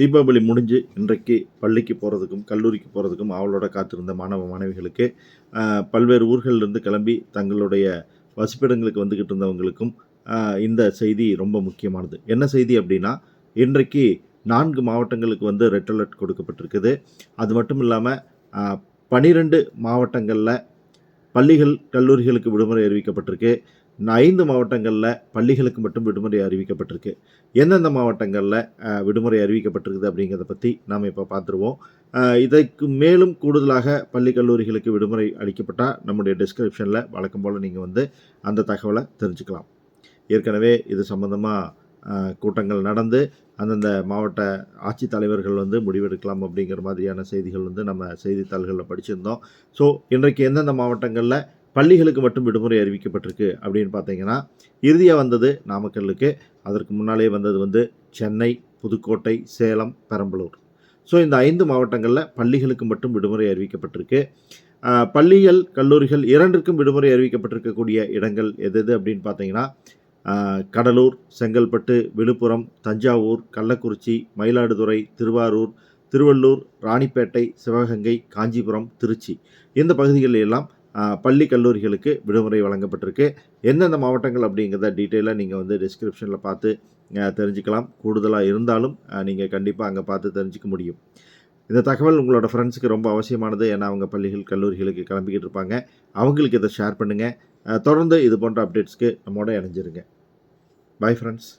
தீபாவளி முடிஞ்சு இன்றைக்கு பள்ளிக்கு போகிறதுக்கும் கல்லூரிக்கு போகிறதுக்கும் ஆவலோட காத்திருந்த மாணவ மாணவிகளுக்கு பல்வேறு ஊர்களிலிருந்து கிளம்பி தங்களுடைய வசிப்பிடங்களுக்கு வந்துக்கிட்டு இருந்தவங்களுக்கும் இந்த செய்தி ரொம்ப முக்கியமானது. என்ன செய்தி அப்படின்னா இன்றைக்கு நான்கு மாவட்டங்களுக்கு வந்து ரெட் அலர்ட் கொடுக்கப்பட்டிருக்குது. அது மட்டும் இல்லாமல் பனிரெண்டு மாவட்டங்களில் பள்ளிகள் கல்லூரிகளுக்கு விடுமுறை அறிவிக்கப்பட்டிருக்கு. ஐந்து மாவட்டங்களில் பள்ளிகளுக்கு மட்டும் விடுமுறை அறிவிக்கப்பட்டிருக்கு. எந்தெந்த மாவட்டங்களில் விடுமுறை அறிவிக்கப்பட்டிருக்குது அப்படிங்கிறத பற்றி நாம் இப்போ பார்த்துருவோம் இதற்கு மேலும் கூடுதலாக பள்ளி கல்லூரிகளுக்கு விடுமுறை அளிக்கப்பட்டால் நம்முடைய டிஸ்கிரிப்ஷனில் வழக்கம் போல் நீங்கள் வந்து அந்த தகவலை தெரிஞ்சுக்கலாம். ஏற்கனவே இது சம்மந்தமாக கூட்டங்கள் நடந்து அந்தந்த மாவட்ட ஆட்சித்தலைவர்கள் வந்து முடிவெடுக்கலாம் அப்படிங்கிற மாதிரியான செய்திகள் வந்து நம்ம செய்தித்தாள்களில் படிச்சிருந்தோம். ஸோ இன்றைக்கு எந்தெந்த மாவட்டங்களில் பள்ளிகளுக்கு மட்டும் விடுமுறை அறிவிக்கப்பட்டிருக்கு அப்படின்னு பார்த்தீங்கன்னா இறுதியாக வந்தது நாமக்கல்லுக்கு. அதற்கு முன்னாலே வந்தது வந்து சென்னை புதுக்கோட்டை சேலம் பெரம்பலூர். ஸோ இந்த ஐந்து மாவட்டங்களில் பள்ளிகளுக்கு மட்டும் விடுமுறை அறிவிக்கப்பட்டிருக்கு. பள்ளிகள் கல்லூரிகள் இரண்டிற்கும் விடுமுறை அறிவிக்கப்பட்டிருக்கக்கூடிய இடங்கள் எது எது அப்படின்னு பார்த்தீங்கன்னா கடலூர் செங்கல்பட்டு விழுப்புரம் தஞ்சாவூர் கள்ளக்குறிச்சி மயிலாடுதுறை திருவாரூர் திருவள்ளூர் ராணிப்பேட்டை சிவகங்கை காஞ்சிபுரம் திருச்சி. இந்த பகுதிகளில் எல்லாம் பள்ளி கல்லூரிகளுக்கு விடுமுறை வழங்கப்பட்டிருக்கு. எந்தெந்த மாவட்டங்கள் அப்படிங்கிறத டீட்டெயிலாக நீங்கள் வந்து டிஸ்கிரிப்ஷனில் பார்த்து தெரிஞ்சுக்கலாம். கூடுதலாக இருந்தாலும் நீங்கள் கண்டிப்பாக அங்கே பார்த்து தெரிஞ்சுக்க முடியும். இந்த தகவல் உங்களோட ஃப்ரெண்ட்ஸுக்கு ரொம்ப அவசியமானது. ஏன்னா அவங்க பள்ளிகள் கல்லூரிகளுக்கு கிளம்பிக்கிட்டு இருப்பாங்க. அவங்களுக்கு இதை ஷேர் பண்ணுங்கள் தொடர்ந்து இது போன்ற அப்டேட்ஸ்க்கு நம்மோட இணைஞ்சிருங்க. Bye friends